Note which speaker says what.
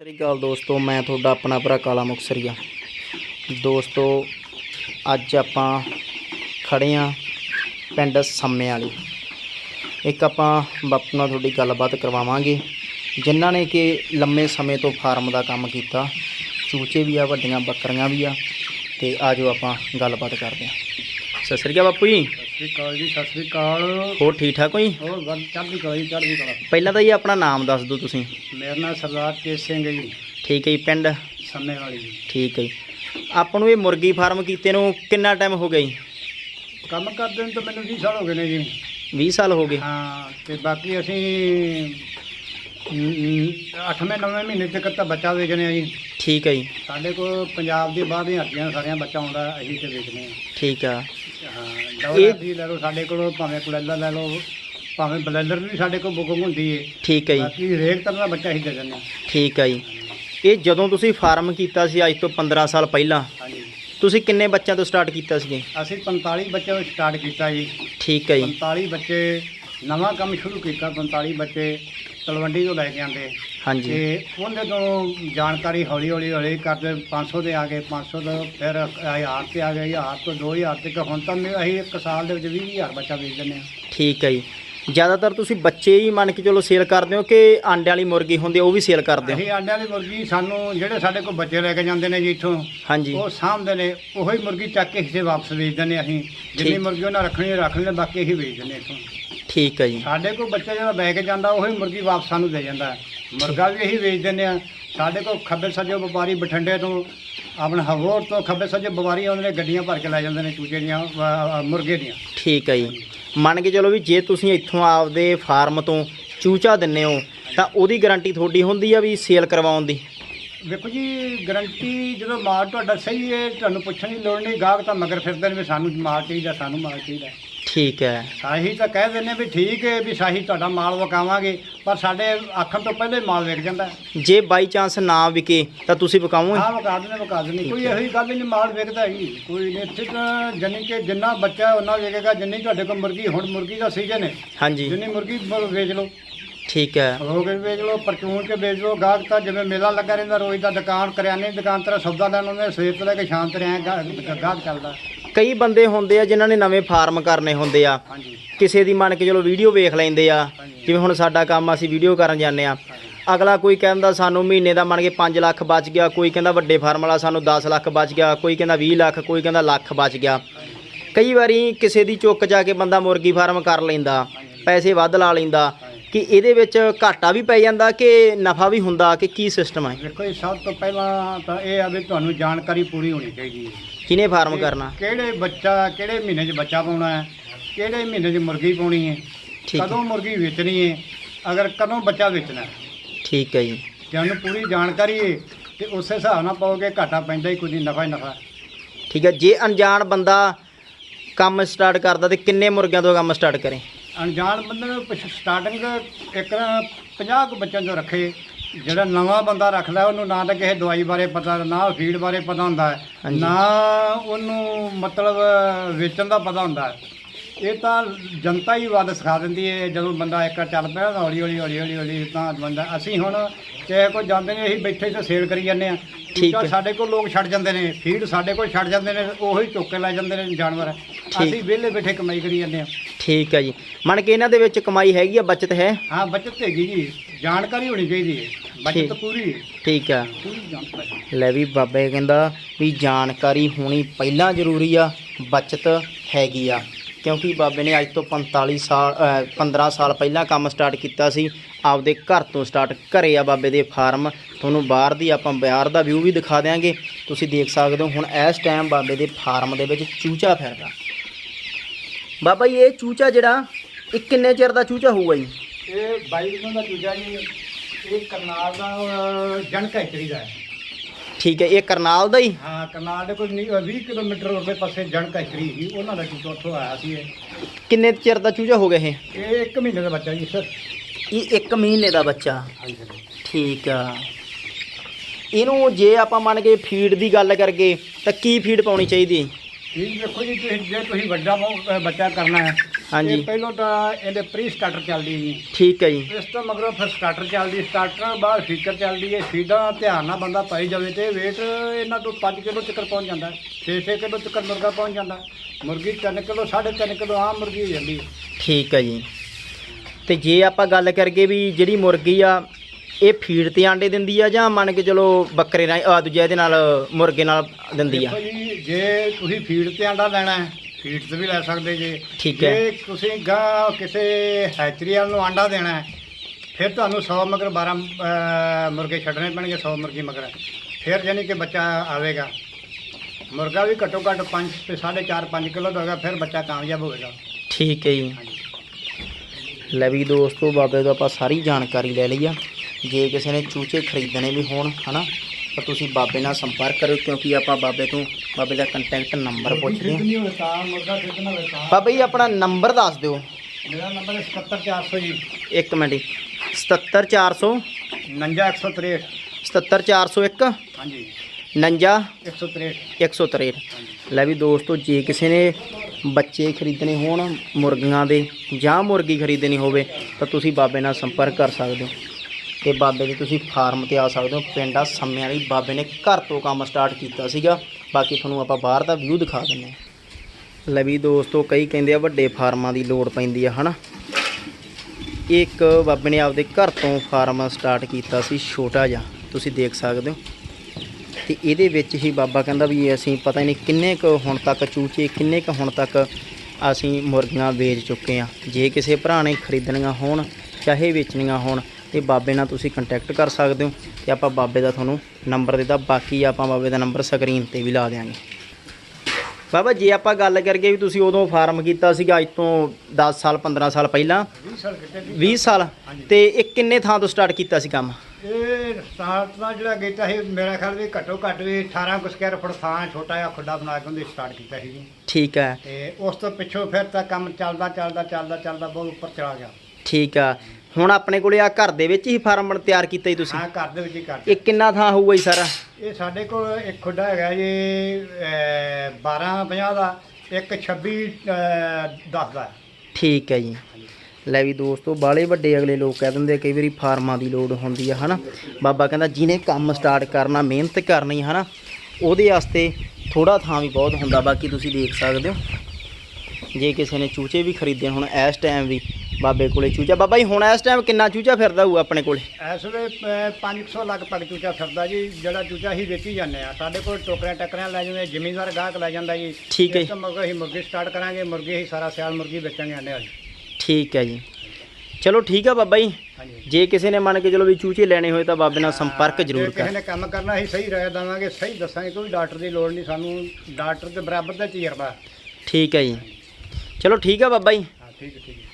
Speaker 1: ਸਤਿ ਸ਼੍ਰੀ ਅਕਾਲ ਦੋਸਤੋ, ਮੈਂ ਤੁਹਾਡਾ ਆਪਣਾ ਭਰਾ ਕਾਲਾ ਮੁਕਸਰੀਆ ਦੋਸਤੋ, ਅੱਜ ਆਪਾਂ ਖੜੇ ਆ ਪਿੰਡ ਸੰਮੇ ਵਾਲੀ ਇੱਕ ਆਪਾਂ ਬਾਪੂ ਨਾਲ ਤੁਹਾਡੀ ਗੱਲਬਾਤ ਕਰਵਾਵਾਂਗੇ। ਜਿਨ੍ਹਾਂ ਨੇ ਕਿ ਲੰਮੇ ਸਮੇਂ ਤੋਂ ਫਾਰਮ ਦਾ ਕੰਮ ਕੀਤਾ, ਚੂਚੇ ਵੀ ਆ, ਵੱਡੀਆਂ ਬੱਕਰੀਆਂ ਵੀ ਆ, ਤੇ ਆਜੋ ਆਪਾਂ ਗੱਲਬਾਤ ਕਰਦੇ ਆ। ਸਤਿ ਸ਼੍ਰੀ ਅਕਾਲ ਬਾਪੂ ਜੀ।
Speaker 2: ਸ੍ਰੀ ਅਕਾਲ ਜੀ ਸਤਿ ਸ੍ਰੀ ਅਕਾਲ।
Speaker 1: ਹੋਰ ਠੀਕ ਠਾਕ ਹੋ ਜੀ?
Speaker 2: ਹੋਰ ਗੱਲ ਚੜ੍ਹਦੀ ਕਲਾ ਜੀ ਚੜ੍ਹਦੀ ਕਲਾ।
Speaker 1: ਪਹਿਲਾਂ ਤਾਂ ਜੀ ਆਪਣਾ ਨਾਮ ਦੱਸ ਦਿਓ ਤੁਸੀਂ।
Speaker 2: ਮੇਰਾ ਨਾਮ ਸਰਦਾਰ ਕੇਸ ਸਿੰਘ ਹੈ ਜੀ।
Speaker 1: ਠੀਕ ਹੈ ਜੀ ਪਿੰਡ?
Speaker 2: ਸੰਮੇ ਵਾਲੀ ਜੀ।
Speaker 1: ਠੀਕ ਹੈ ਜੀ। ਆਪਾਂ ਨੂੰ ਇਹ ਮੁਰਗੀ ਫਾਰਮ ਕੀਤੇ ਨੂੰ ਕਿੰਨਾ ਟਾਈਮ ਹੋ ਗਿਆ ਜੀ?
Speaker 2: ਕੰਮ ਕਰਦੇ ਨੂੰ ਤਾਂ ਮੈਨੂੰ 20 ਸਾਲ ਹੋ ਗਏ ਨੇ ਜੀ।
Speaker 1: 20 ਸਾਲ ਹੋ ਗਏ।
Speaker 2: ਹਾਂ ਤੇ ਬਾਕੀ ਅਸੀਂ 8ਵੇਂ 9ਵੇਂ ਮਹੀਨੇ ਤੱਕ ਤਾਂ ਬੱਚਾ ਵੇਚਨੇ ਆ ਜੀ।
Speaker 1: ਠੀਕ ਹੈ ਜੀ।
Speaker 2: ਸਾਡੇ ਕੋਲ ਪੰਜਾਬ ਦੀ ਬਾਹਰ ਦੀਆਂ ਹੱਡੀਆਂ ਸਾਰੀਆਂ ਬੱਚਾ ਆਉਂਦਾ ਅਸੀਂ ਤੇ ਵੇਚਨੇ ਆ
Speaker 1: ਠੀਕ ਆ।
Speaker 2: ਡੌਲਾ ਵੀ ਲੈ ਲਓ ਸਾਡੇ ਕੋਲ ਭਾਵੇਂ ਕੁਲੈਲਾ ਲੈ ਲਓ ਭਾਵੇਂ ਬਲੈਂਡਰ ਵੀ ਸਾਡੇ ਕੋਲ ਬੁਕਿੰਗ ਹੁੰਦੀ ਹੈ
Speaker 1: ਠੀਕ ਹੈ ਜੀ।
Speaker 2: ਬਾਕੀ ਹਰੇਕ ਤਰ੍ਹਾਂ ਦਾ ਬੱਚਾ ਅਸੀਂ ਦੇ ਦਿੰਦੇ ਹਾਂ
Speaker 1: ਠੀਕ ਹੈ ਜੀ। ਇਹ ਜਦੋਂ ਤੁਸੀਂ ਫਾਰਮ ਕੀਤਾ ਸੀ ਅੱਜ ਤੋਂ 15 ਸਾਲ ਪਹਿਲਾਂ
Speaker 2: ਹਾਂਜੀ।
Speaker 1: ਤੁਸੀਂ ਕਿੰਨੇ ਬੱਚਿਆਂ ਤੋਂ ਸਟਾਰਟ ਕੀਤਾ ਸੀ
Speaker 2: ਅਸੀਂ 45 ਬੱਚੇ ਤੋਂ ਸਟਾਰਟ ਕੀਤਾ ਜੀ।
Speaker 1: ਠੀਕ ਹੈ ਜੀ।
Speaker 2: 45 ਬੱਚੇ ਨਵਾਂ ਕੰਮ ਸ਼ੁਰੂ ਕੀਤਾ 45 ਬੱਚੇ। ਤਲਵੰਡੀ ਤੋਂ ਲੈ ਕੇ ਆਂਦੇ
Speaker 1: ਹਾਂਜੀ।
Speaker 2: ਤੇ ਉਹਦੇ ਤੋਂ ਜਾਣਕਾਰੀ ਹੌਲੀ ਹੌਲੀ ਹੌਲੀ ਕਰਦੇ 500 ਦੇ ਆ ਗਏ 500 ਤੋਂ ਫਿਰ 1000 ਤੇ ਆ ਗਏ 1000 ਤੋਂ 2000 ਤੱਕ। ਹੁਣ ਤਾਂ ਮੈਂ- ਅਸੀਂ ਇੱਕ ਸਾਲ ਦੇ ਵਿੱਚ 20000 ਬੱਚਾ ਵੇਚ ਦਿੰਦੇ ਹਾਂ।
Speaker 1: ਠੀਕ ਹੈ ਜੀ। ਜ਼ਿਆਦਾਤਰ ਤੁਸੀਂ ਬੱਚੇ ਹੀ ਮੰਨ ਕੇ ਚਲੋ ਸੇਲ ਕਰਦੇ ਹੋ ਕਿ ਆਂਡਿਆਂ ਵਾਲੀ ਮੁਰਗੀ ਹੁੰਦੀ ਉਹ ਵੀ ਸੇਲ ਕਰਦੇ ਹੋ?
Speaker 2: ਅਸੀਂ ਆਂਡਿਆਂ ਦੀ ਮੁਰਗੀ ਸਾਨੂੰ ਜਿਹੜੇ ਸਾਡੇ ਕੋਲ ਬੱਚੇ ਲੈ ਕੇ ਜਾਂਦੇ ਨੇ ਜੀ ਇੱਥੋਂ
Speaker 1: ਹਾਂਜੀ।
Speaker 2: ਉਹ ਸਾਂਭਦੇ ਨੇ ਉਹੀ ਮੁਰਗੀ ਚੱਕ ਕੇ ਕਿਸੇ ਵਾਪਸ ਵੇਚ ਦਿੰਦੇ ਹਾਂ ਅਸੀਂ। ਜਿੰਨੀ
Speaker 1: ਠੀਕ।
Speaker 2: ਮੁਰਗੀ ਉਹਨਾਂ ਰੱਖਣੀ ਰੱਖ ਲੈਂਦੇ ਬਾਕੀ ਅਸੀਂ ਵੇਚ ਦਿੰਦੇ ਹਾਂ ਇੱਥੋਂ।
Speaker 1: ਠੀਕ ਹੈ ਜੀ।
Speaker 2: ਸਾਡੇ ਕੋਲ ਬੱਚਾ ਜਿਹੜਾ ਲੈ ਕੇ ਜਾਂਦਾ ਉਹੀ ਮੁਰਗੀ ਵਾਪਸ ਸਾਨੂੰ ਦੇ ਜਾਂਦਾ ਹੈ। ਮੁਰਗਾ ਵੀ ਇਹੀ ਵੇਚ ਦਿੰਦੇ ਆ। ਸਾਡੇ ਕੋਲ ਖੱਬੇ ਸੱਜੇ ਵਪਾਰੀ ਬਠਿੰਡੇ ਤੋਂ ਆਪਣਾ ਹਵੋਰ ਤੋਂ ਖੱਬੇ ਸੱਜੇ ਵਪਾਰੀ ਆਉਂਦੇ ਨੇ ਗੱਡੀਆਂ ਭਰ ਕੇ ਲੈ ਜਾਂਦੇ ਨੇ ਚੂਚੇ ਦੀਆਂ ਅ, ਅ, ਮੁਰਗੇ ਦੀਆਂ।
Speaker 1: ਠੀਕ ਹੈ ਜੀ। ਮੰਨ ਕੇ ਚਲੋ ਵੀ ਜੇ ਤੁਸੀਂ ਇੱਥੋਂ ਆਪਦੇ ਫਾਰਮ ਤੋਂ ਚੂਚਾ ਦਿੰਨੇ ਹੋ ਤਾਂ ਉਹਦੀ ਗਾਰੰਟੀ ਤੁਹਾਡੀ ਹੁੰਦੀ ਆ ਵੀ ਸੇਲ ਕਰਵਾਉਣ ਦੀ?
Speaker 2: ਵੇਖੋ ਜੀ ਗਰੰਟੀ ਜਦੋਂ ਮਾਲ ਤੁਹਾਡਾ ਸਹੀ ਹੈ ਤੁਹਾਨੂੰ ਪੁੱਛਣ ਦੀ ਲੋੜ ਨਹੀਂ ਗਾਹਕ ਤਾਂ ਮਗਰ ਫਿਰਦੇ ਨੇ ਵੀ ਸਾਨੂੰ ਮਾਲ ਚਾਹੀਦਾ ਸਾਨੂੰ ਮਾਲ ਚਾਹੀਦਾ।
Speaker 1: ਠੀਕ ਹੈ।
Speaker 2: ਸਾਹੀ ਤਾਂ ਕਹਿ ਦਿੰਦੇ ਵੀ ਠੀਕ ਹੈ ਵੀ ਸਾਹੀ ਤੁਹਾਡਾ ਮਾਲ ਵਕਾਵਾਂਗੇ ਪਰ ਸਾਡੇ ਆਖਣ ਤੋਂ ਪਹਿਲੇ ਮਾਲ ਵਿਕ ਜਾਂਦਾ ਹੈ।
Speaker 1: ਜੇ ਬਾਈ ਚਾਂਸ ਨਾ ਵਿਕੇ ਤਾਂ ਤੁਸੀਂ ਵਿਕਾਓਗੇ?
Speaker 2: ਹਾਂ ਵਕਾ ਦਿੰਦੇ ਵਕਾ ਦਿੰਦੇ। ਕੋਈ ਇਹੋ ਗੱਲ ਨਹੀਂ ਮਾਲ ਵਿਕਦਾ ਹੀ ਕੋਈ ਨਹੀਂ ਇੱਥੇ ਤਾਂ ਜਾਨੀ ਕਿ ਜਿੰਨਾ ਬੱਚਾ ਉਹਨਾਂ ਵਿਕੇਗਾ ਜਿੰਨੀ ਤੁਹਾਡੇ ਕੋਲ ਮੁਰਗੀ ਹੁਣ ਮੁਰਗੀ ਦਾ ਸੀਜ਼ਨ ਹੈ।
Speaker 1: ਹਾਂਜੀ।
Speaker 2: ਜਿੰਨੀ ਮੁਰਗੀ ਵੇਚ ਲਓ।
Speaker 1: ਠੀਕ ਹੈ।
Speaker 2: ਹੋ ਕੇ ਵੇਚ ਲਓ ਪਰਚੂਨ ਕੇ ਵੇਚ ਲਓ ਗਾਹਕ ਤਾਂ ਜਿਵੇਂ ਮੇਲਾ ਲੱਗਾ ਰਹਿੰਦਾ ਰੋਜ਼ ਦਾ ਦੁਕਾਨ ਕਰਿਆਨੇ ਦੀ ਦੁਕਾਨ ਤੇਰਾ ਸੌਦਾ ਲੈਣ ਆਉਂਦੇ ਸਵੇਰ ਤੋਂ ਲੈ ਕੇ ਸ਼ਾਮ ਤੱਕ ਐਂ ਗਾ- ਗਾਹਕ ਚੱਲਦਾ।
Speaker 1: ਕਈ ਬੰਦੇ ਹੁੰਦੇ ਆ ਜਿਨ੍ਹਾਂ ਨੇ ਨਵੇਂ ਫਾਰਮ ਕਰਨੇ ਹੁੰਦੇ ਆ।
Speaker 2: ਹਾਂਜੀ।
Speaker 1: ਕਿਸੇ ਦੀ ਮੰਨ ਕੇ ਚਲੋ ਵੀਡੀਓ ਵੇਖ ਲੈਂਦੇ ਆ। ਜਿਵੇਂ ਹੁਣ ਸਾਡਾ ਕੰਮ ਅਸੀਂ ਵੀਡੀਓ ਕਰਨ ਜਾਂਦੇ ਆ। ਅਗਲਾ ਕੋਈ ਕਹਿੰਦਾ ਸਾਨੂੰ ਮਹੀਨੇ ਦਾ ਮੰਨ ਕੇ 5 ਲੱਖ ਬਚ ਗਿਆ ਕੋਈ ਕਹਿੰਦਾ ਵੱਡੇ ਫਾਰਮ ਵਾਲਾ ਸਾਨੂੰ 10 ਲੱਖ ਬਚ ਗਿਆ ਕੋਈ ਕਹਿੰਦਾ 20 ਲੱਖ ਕੋਈ ਕਹਿੰਦਾ ਲੱਖ ਬਚ ਗਿਆ। ਕਈ ਵਾਰੀ ਕਿਸੇ ਦੀ ਚੁੱਕ ਜਾ ਕੇ ਬੰਦਾ ਮੁਰਗੀ ਫਾਰਮ ਕਰ ਲੈਂਦਾ ਪੈਸੇ ਵੱਧ ਲਾ ਲੈਂਦਾ। ਕਿ ਇਹਦੇ ਵਿੱਚ ਘਾਟਾ ਵੀ ਪੈ ਜਾਂਦਾ ਕਿ ਨਫਾ ਵੀ ਹੁੰਦਾ ਕਿ ਕੀ ਸਿਸਟਮ ਹੈ
Speaker 2: ਦੇਖੋ ਜੀ ਸਭ ਤੋਂ ਪਹਿਲਾਂ ਤਾਂ ਇਹ ਆ ਵੀ ਤੁਹਾਨੂੰ ਜਾਣਕਾਰੀ ਪੂਰੀ ਹੋਣੀ ਚਾਹੀਦੀ ਹੈ।
Speaker 1: ਕਿਹਨੇ ਫਾਰਮ ਕਰਨਾ?
Speaker 2: ਕਿਹੜੇ ਬੱਚਾ ਕਿਹੜੇ ਮਹੀਨੇ 'ਚ ਬੱਚਾ ਪਾਉਣਾ ਹੈ? ਕਿਹੜੇ ਮਹੀਨੇ 'ਚ ਮੁਰਗੀ ਪਾਉਣੀ ਹੈ?
Speaker 1: ਠੀਕ
Speaker 2: ਕਦੋਂ ਮੁਰਗੀ ਵੇਚਣੀ ਹੈ? ਅਗਰ ਕਦੋਂ ਬੱਚਾ ਵੇਚਣਾ ਹੈ?
Speaker 1: ਠੀਕ ਹੈ ਜੀ।
Speaker 2: ਜਾਨੂੰ ਪੂਰੀ ਜਾਣਕਾਰੀ ਹੈ ਤੇ ਉਸੇ ਹਿਸਾਬ ਨਾਲ ਪਾਓਗੇ ਘਾਟਾ ਪੈਂਦਾ ਹੀ ਕੋਈ ਨਹੀਂ ਨਫਾ ਹੀ ਨਫਾ
Speaker 1: ਠੀਕ ਹੈ। ਜੇ ਅਣਜਾਣ ਬੰਦਾ ਕੰਮ ਸਟਾਰਟ ਕਰਦਾ ਤੇ ਕਿੰਨੇ ਮੁਰਗਿਆਂ ਤੋਂ ਕੰਮ ਸਟਾਰਟ ਕਰੇ?
Speaker 2: ਅਣਜਾਣ ਬੰਦੇ ਨੂੰ ਸਟਾਰਟਿੰਗ ਇੱਕ ਨਾ 50 ਕੁ ਬੱਚਿਆਂ ਤੋਂ ਰੱਖੇ। ਜਿਹੜਾ ਨਵਾਂ ਬੰਦਾ ਰੱਖਦਾ ਉਹਨੂੰ ਨਾ ਤਾਂ ਕਿਸੇ ਦਵਾਈ ਬਾਰੇ ਪਤਾ ਨਾ ਫੀਡ ਬਾਰੇ ਪਤਾ ਹੁੰਦਾ ਹੈ
Speaker 1: ਹਾਂਜੀ।
Speaker 2: ਨਾ ਉਹਨੂੰ ਮਤਲਬ ਵੇਚਣ ਦਾ ਪਤਾ ਹੁੰਦਾ ਹੈ। ਇਹ ਤਾਂ ਜਨਤਾ ਹੀ ਵੱਧ ਸਿਖਾ ਦਿੰਦੀ ਹੈ ਜਦੋਂ ਬੰਦਾ ਇੱਕ ਚੱਲ ਪਿਆ ਤਾਂ ਹੌਲੀ ਹੌਲੀ ਹੌਲੀ ਹੌਲੀ ਹੌਲੀ ਤਾਂ ਬੰਦਾ ਅਸੀਂ ਹੁਣ ਕਿਸੇ ਕੋਲ ਜਾਂਦੇ ਨੇ ਅਸੀਂ ਬੈਠੇ ਤੇ ਸੇਲ ਕਰੀ ਜਾਂਦੇ ਆ
Speaker 1: ਠੀਕ ਹੈ।
Speaker 2: ਸਾਡੇ ਕੋਲ ਲੋਕ ਛੱਡ ਜਾਂਦੇ ਨੇ ਫੀਡ ਸਾਡੇ ਕੋਲ ਛੱਡ ਜਾਂਦੇ ਨੇ ਉਹੀ ਚੁੱਕ ਕੇ ਲੈ ਜਾਂਦੇ ਨੇ ਜਾਨਵਰ। ਅਸੀਂ ਵਿਹਲੇ ਬੈਠੇ ਕਮਾਈ ਕਰੀ ਜਾਂਦੇ ਆ
Speaker 1: ਠੀਕ ਹੈ ਜੀ। ਮੰਨ ਕੇ ਇਹਨਾਂ ਦੇ ਵਿੱਚ ਕਮਾਈ ਹੈਗੀ ਆ ਬਚਤ ਹੈ?
Speaker 2: ਹਾਂ ਬਚਤ ਹੈਗੀ ਜੀ। ਜਾਣਕਾਰੀ ਹੋਣੀ ਚਾਹੀਦੀ ਹੈ। ਬਚਤ
Speaker 1: ਠੀਕ।
Speaker 2: ਪੂਰੀ।
Speaker 1: ਠੀਕ ਆ।
Speaker 2: ਪੂਰੀ ਜਾਣਕਾਰੀ।
Speaker 1: ਲੈ ਵੀ ਬਾਬੇ ਕਹਿੰਦਾ ਵੀ ਜਾਣਕਾਰੀ ਹੋਣੀ ਪਹਿਲਾਂ ਜ਼ਰੂਰੀ ਆ ਬਚਤ ਹੈਗੀ ਆ। ਕਿਉਂਕਿ ਬਾਬੇ ਨੇ ਅੱਜ ਤੋਂ 45 ਸਾਲ ਅ, 15 ਸਾਲ ਪਹਿਲਾਂ ਕੰਮ ਸਟਾਰਟ ਕੀਤਾ ਸੀ। ਆਪਦੇ ਘਰ ਤੋਂ ਸਟਾਰਟ ਘਰੇ ਆ ਬਾਬੇ ਦੇ ਫਾਰਮ। ਤੁਹਾਨੂੰ ਬਾਹਰ ਦੀ ਆਪਾਂ ਬਾਹਰ ਦਾ ਵਿਊ ਵੀ ਦਿਖਾ ਦਿਆਂਗੇ। ਤੁਸੀਂ ਦੇਖ ਸਕਦੇ ਹੋ ਹੁਣ ਇਸ ਟਾਈਮ ਬਾਬੇ ਦੇ ਫਾਰਮ ਦੇ ਵਿੱਚ ਚੂਚਾ ਫਿਰਦਾ। ਬਾਬਾ ਜੀ ਇਹ ਚੂਚਾ ਜਿਹੜਾ ਇਹ ਕਿੰਨੇ ਚਿਰ ਦਾ ਚੂਚਾ ਹੋਊਗਾ ਜੀ?
Speaker 2: ਇਹ ਬਾਈ ਦਿਨਾਂ ਦਾ ਦੂਜਾ ਜੀ ਇਹ ਕਰਨਾਲ ਦਾ ਜਣਕਾ ਇਤਰੀ ਦਾ ਹੈ
Speaker 1: ਠੀਕ ਹੈ ਇਹ ਕਰਨਾਲ ਦਾ ਹੀ?
Speaker 2: ਹਾਂ ਕਰਨਾਲ ਦੇ ਕੋਈ 20 ਕਿਲੋਮੀਟਰ ਉਹਦੇ ਪਾਸੇ ਜਣਕਾ ਇਤਰੀ ਸੀ ਉਹਨਾਂ ਦਾ ਚੂਚਾ ਉੱਥੋਂ ਆਇਆ ਸੀ ਇਹ।
Speaker 1: ਕਿੰਨੇ ਚਿਰ ਦਾ ਚੂਚਾ ਹੋ ਗਿਆ ਇਹ?
Speaker 2: ਇਹ ਇੱਕ ਮਹੀਨੇ ਦਾ ਬੱਚਾ ਜੀ ਸਰ।
Speaker 1: ਇਹ 1 ਮਹੀਨੇ ਦਾ ਬੱਚਾ।
Speaker 2: ਹਾਂਜੀ
Speaker 1: ਠੀਕ ਆ। ਇਹਨੂੰ ਜੇ ਆਪਾਂ ਮੰਨ ਕੇ ਫੀਡ ਦੀ ਗੱਲ ਕਰਗੇ ਤਾਂ ਕੀ ਫੀਡ ਪਾਉਣੀ ਚਾਹੀਦੀ
Speaker 2: ਠੀਕ ਦੇਖੋ ਜੀ ਤੁਸੀਂ ਜੇ ਤੁਸੀਂ ਵੱਡਾ ਬ- ਬੱਚਾ ਕਰਨਾ ਹੈ
Speaker 1: ਹਾਂਜੀ।
Speaker 2: ਇਹ ਪਹਿਲਾਂ ਤਾਂ ਇਹਦੇ ਪ੍ਰੀ ਸਟਾਰਟਰ ਚੱਲਦੀ ਜੀ
Speaker 1: ਠੀਕ ਹੈ ਜੀ।
Speaker 2: ਇਸ ਤੋਂ ਮਗਰੋਂ ਫਿਰ ਸਟਾਰਟਰ ਚੱਲਦੀ ਸਟਾਰਟਰ ਬਾਅਦ ਫੀਚਰ ਚੱਲਦੀ ਹੈ ਫੀਡਾਂ ਧਿਆਨ ਨਾਲ ਬੰਦਾ ਪਾਈ ਜਾਵੇ ਤੇ weight ਇਹਨਾਂ ਤੋਂ 5 ਕਿਲੋ ਤੱਕ ਪਹੁੰਚ ਜਾਂਦਾ 6-6 ਕਿਲੋ ਤੱਕ ਮੁਰਗਾ ਪਹੁੰਚ ਜਾਂਦਾ। ਮੁਰਗੀ 3 ਕਿਲੋ 3.5 ਕਿਲੋ ਆਮ ਮੁਰਗੀ ਹੋ ਜਾਂਦੀ ਹੈ।
Speaker 1: ਠੀਕ ਹੈ ਜੀ। ਤੇ ਜੇ ਆਪਾਂ ਗੱਲ ਕਰਗੇ ਵੀ ਜਿਹੜੀ ਮੁਰਗੀ ਆ ਇਹ ਫੀਡ ਤੇ ਆਂਡੇ ਦਿੰਦੀ ਆ ਜਾਂ ਮੰਨ ਕੇ ਚਲੋ ਬੱਕਰੇ ਨਾਲ ਆ ਦੂਜੇ ਇਹਦੇ ਨਾਲ ਮੁਰਗੇ ਨਾਲ ਦਿੰਦੀ ਆ?
Speaker 2: ਦੇਖੋ ਜੀ ਜੇ ਤੁਸੀਂ ਫੀਡ ਤੇ ਆਂਡਾ ਲੈਣਾ ਹੈ ਫੀਡ ਤੇ ਵੀ ਲੈ ਸਕਦੇ ਜੇ।
Speaker 1: ਠੀਕ ਹੈ।
Speaker 2: ਜੇ ਤੁਸੀਂ ਗਾਂ ਕਿਸੇ ਹੈਚਰੀ ਵਾਲ ਨੂੰ ਆਂਡਾ ਦੇਣਾ ਹੈ ਫਿਰ ਤੁਹਾਨੂੰ 100 ਮਗਰ 12 ਅਹ, ਮੁਰਗੇ ਛੱਡਣੇ ਪੈਣਗੇ 100 ਮੁਰਗੀ ਮਗਰ। ਫਿਰ ਜਾਨੀ ਕਿ ਬੱਚਾ ਆਵੇਗਾ। ਮੁਰਗਾ ਵੀ ਘੱਟੋ ਘੱਟ 5 ਤੇ 4.5 5 ਕਿਲੋ ਦਾ ਹੋਏਗਾ ਫਿਰ ਬੱਚਾ ਕਾਮਯਾਬ ਹੋਵੇਗਾ
Speaker 1: ਠੀਕ ਹੈ ਜੀ। ਲੈ ਵੀ ਦੋਸਤੋ ਬਾਬੇ ਤੋਂ ਆਪਾਂ ਸਾਰੀ ਜਾਣਕਾਰੀ ਲੈ ਲਈ ਆ। ਜੇ ਕਿਸੇ ਨੇ ਚੂਚੇ ਖਰੀਦਣੇ ਵੀ ਹੋਣ ਹਨਾ ਤਾਂ ਤੁਸੀਂ ਬਾਬੇ ਨਾਲ ਸੰਪਰਕ ਕਰੋ ਕਿਉਂਕਿ ਆਪਾਂ ਬਾਬੇ ਤੋਂ ਬਾਬੇ ਦਾ ਕੰਟੈਕਟ ਨੰਬਰ ਪੁੱਛਦੇ ਹਾਂ। ਬਾਬਾ ਜੀ ਆਪਣਾ ਨੰਬਰ ਦੱਸ ਦਿਓ।
Speaker 2: ਮੇਰਾ ਨੰਬਰ ਹੈ 77400 ਜੀ।
Speaker 1: ਇੱਕ ਮਿੰਟ ਜੀ। 77400
Speaker 2: 59163
Speaker 1: 77401
Speaker 2: ਹਾਂਜੀ।
Speaker 1: 49
Speaker 2: 163
Speaker 1: 163
Speaker 2: ਹਾਂਜੀ।
Speaker 1: ਲੈ ਵੀ ਦੋਸਤੋ ਜੇ ਕਿਸੇ ਨੇ ਬੱਚੇ ਖਰੀਦਣੇ ਹੋਣ ਮੁਰਗੀਆਂ ਦੇ ਜਾਂ ਮੁਰਗੀ ਖਰੀਦਣੀ ਹੋਵੇ ਤਾਂ ਤੁਸੀਂ ਬਾਬੇ ਨਾਲ ਸੰਪਰਕ ਕਰ ਸਕਦੇ ਹੋ। ਤੇ ਬਾਬੇ ਦੇ ਤੁਸੀਂ ਫਾਰਮ ਤੇ ਆ ਸਕਦੇ ਹੋ। ਪਿੰਡ ਆ ਸੰਮੇ ਵਾਲੀ, ਬਾਬੇ ਨੇ ਘਰ ਤੋਂ ਕੰਮ ਸਟਾਰਟ ਕੀਤਾ ਸੀਗਾ। ਬਾਕੀ ਤੁਹਾਨੂੰ ਆਪਾਂ ਬਾਹਰ ਦਾ ਵਿਊ ਦਿਖਾ ਦਿੰਨੇ ਹਾਂ। ਲੈ ਵੀ ਦੋਸਤੋ, ਕਈ ਕਹਿੰਦੇ ਆ ਵੱਡੇ ਫਾਰਮਾਂ ਦੀ ਲੋੜ ਪੈਂਦੀ ਆ, ਹਨਾ? ਇਹ ਇੱਕ ਬਾਬੇ ਨੇ ਆਪਦੇ ਘਰ ਤੋਂ ਫਾਰਮ ਸਟਾਰਟ ਕੀਤਾ ਸੀ, ਛੋਟਾ ਜਿਹਾ। ਤੁਸੀਂ ਦੇਖ ਸਕਦੇ ਹੋ। ਤੇ ਇਹਦੇ ਵਿੱਚ ਹੀ ਬਾਬਾ ਕਹਿੰਦਾ ਵੀ ਅਸੀਂ ਪਤਾ ਹੀ ਨਹੀਂ ਕਿੰਨੇ ਕੁ ਹੁਣ ਤੱਕ ਚੂਚੇ, ਕਿੰਨੇ ਕੁ ਹੁਣ ਤੱਕ ਅਸੀਂ ਮੁਰਗੀਆਂ ਵੇਚ ਚੁੱਕੇ ਆ ਜੇ ਕਿਸੇ ਭਰਾ ਨੇ ਖਰੀਦਣੀਆਂ ਹੋਣ, ਚਾਹੇ ਵੇਚਣੀਆਂ ਹੋਣ ਤੇ ਬਾਬੇ ਨਾਲ ਤੁਸੀਂ ਕੰਟੈਕਟ ਕਰ ਸਕਦੇ ਹੋ ਤੇ ਆਪਾਂ ਬਾਬੇ ਦਾ ਤੁਹਾਨੂੰ ਨੰਬਰ ਦਿੱਤਾ। ਬਾਕੀ ਆਪਾਂ ਬਾਬੇ ਦਾ ਨੰਬਰ ਸਕਰੀਨ ਤੇ ਵੀ ਲਾ ਦਿਆਂਗੇ। ਬਾਬਾ ਜੇ ਆਪਾਂ ਗੱਲ ਕਰਗੇ ਵੀ ਤੁਸੀਂ ਉਦੋਂ ਫਾਰਮ ਕੀਤਾ ਸੀਗਾ ਅੱਜ ਤੋਂ 10 ਸਾਲ 15 ਸਾਲ ਪਹਿਲਾਂ?
Speaker 2: 20 ਸਾਲ ਕਿਤੇ?
Speaker 1: 20 ਸਾਲ? ਤੇ ਇਹ ਕਿੰਨੇ ਥਾਂ ਤੋਂ ਸਟਾਰਟ ਕੀਤਾ ਸੀ ਕੰਮ?
Speaker 2: ਇਹ ਸਟਾਰਟ ਦਾ ਜਿਹੜਾ ਕੀਤਾ ਸੀ ਮੇਰਾ ਖਿਆਲ ਵੀ ਘੱਟੋ ਘੱਟ ਵੀ 18 ਕੁ ਸਕੁਅਰ ਫੁੱਟ ਥਾਂ ਛੋਟਾ ਜਿਹਾ ਖੁੱਡਾ ਬਣਾ ਕੇ ਉਹਦੇ ਸਟਾਰਟ ਕੀਤਾ ਸੀ ਜੀ।
Speaker 1: ਠੀਕ ਹੈ।
Speaker 2: ਤੇ ਉਸ ਤੋਂ ਪਿੱਛੋਂ ਫਿਰ ਤਾਂ ਕੰਮ ਚੱਲਦਾ ਚੱਲਦਾ ਚੱਲਦਾ ਚੱਲਦਾ ਬਹੁਤ ਉੱਪਰ ਚਲਾ ਗਿਆ।
Speaker 1: ਠੀਕ ਆ। ਹੁਣ ਆਪਣੇ ਕੋਲੇ ਆ ਘਰ ਦੇ ਵਿੱਚ ਹੀ ਫਾਰਮ ਤਿਆਰ ਕੀਤਾ ਜੀ ਤੁਸੀਂ?
Speaker 2: ਹਾਂ ਘਰ ਦੇ ਵਿੱਚ ਹੀ ਕਰ
Speaker 1: ਇਹ ਕਿੰਨਾ ਥਾਂ ਹੋਊਗਾ ਜੀ ਸਾਰਾ?
Speaker 2: ਇਹ ਸਾਡੇ ਕੋਲ ਇੱਕ ਖੁੱਡਾ ਹੈਗਾ ਜੀ 12 50 ਦਾ ਇੱਕ 26 10 ਦਾ।
Speaker 1: ਠੀਕ ਹੈ ਜੀ। ਲੈ ਵੀ ਦੋਸਤੋ ਬਾਲੇ ਵੱਡੇ ਅਗਲੇ ਲੋਕ ਕਹਿ ਦਿੰਦੇ ਕਈ ਵਾਰੀ ਫਾਰਮਾਂ ਦੀ ਲੋੜ ਹੁੰਦੀ ਆ ਹਨਾ? ਬਾਬਾ ਕਹਿੰਦਾ ਜਿਹਨੇ ਕੰਮ ਸਟਾਰਟ ਕਰਨਾ ਮਿਹਨਤ ਕਰਨੀ ਹਨਾ? ਉਹਦੇ ਵਾਸਤੇ ਥੋੜਾ ਥਾਂ ਵੀ ਬਹੁਤ ਹੁੰਦਾ। ਬਾਕੀ ਤੁਸੀਂ ਦੇਖ ਸਕਦੇ ਹੋ। ਜੇ ਕਿਸੇ ਨੇ ਚੂਚੇ ਵੀ ਖਰੀਦੇ ਹੁਣ ਇਸ ਟਾਈਮ ਵੀ ਬਾਬੇ ਕੋਲੇ ਚੂਚਾ। ਬਾਬਾ ਜੀ ਹੁਣ ਇਸ ਟਾਈਮ ਕਿੰਨਾ ਚੂਚਾ ਫਿਰਦਾ ਹੋਊ ਆਪਣੇ ਕੋਲੇ?
Speaker 2: ਇਸ ਵੇਲੇ 500 ਲਗਭਗ ਚੂਚਾ ਫਿਰਦਾ ਜੀ। ਜਿਹੜਾ ਚੂਚਾ ਹੀ ਵੇਚੀ ਜਾਂਦੇ ਆ ਸਾਡੇ ਕੋਲ ਟੋਕਰਿਆਂ ਟੱਕਰਿਆਂ ਲੈ ਜਾਂਦੇ ਜ਼ਿਮੀਂਦਾਰ ਗਾਹਕ ਲੈ ਜਾਂਦਾ ਜੀ।
Speaker 1: ਠੀਕ ਹੈ
Speaker 2: ਇਸ ਤੋਂ ਮਗਰ ਅਸੀਂ ਮੁਰਗੀ ਸਟਾਰਟ ਕਰਾਂਗੇ ਮੁਰਗੀ ਹੀ ਸਾਰਾ ਸਿਆਲ ਮੁਰਗੀ ਵੇਚਾਂਗੇ ਆਂਡੇ ਵਾਲੀ
Speaker 1: ਠੀਕ ਹੈ ਜੀ। ਚਲੋ ਠੀਕ ਆ ਬਾਬਾ ਜੀ।
Speaker 2: ਹਾਂਜੀ।
Speaker 1: ਜੇ ਕਿਸੇ ਨੇ ਮੰਨ ਕੇ ਚਲੋ ਵੀ ਚੂਚੇ ਲੈਣੇ ਹੋਏ ਤਾਂ ਬਾਬੇ ਨਾਲ ਸੰਪਰਕ
Speaker 2: ਜੇ
Speaker 1: ਜ਼ਰੂਰ
Speaker 2: ਕਿਸੇ
Speaker 1: ਕਰ
Speaker 2: ਨੇ ਕੰਮ ਕਰਨਾ ਅਸੀਂ ਸਹੀ ਰਾਏ ਦੇਵਾਂਗੇ ਸਹੀ ਦੱਸਾਂਗੇ ਕੋਈ ਡਾਕਟਰ ਦੀ ਲੋੜ ਨਹੀਂ ਸਾਨੂੰ। ਡਾਕਟਰ ਦੇ ਬਰਾਬਰ ਦਾ ਤਜਰਬਾ
Speaker 1: ਠੀਕ ਹੈ ਜੀ। ਚਲੋ ਠੀਕ ਆ ਬਾਬਾ ਜੀ।
Speaker 2: ਹਾਂ ਠੀਕ ਹੈ ਠੀਕ ਹੈ।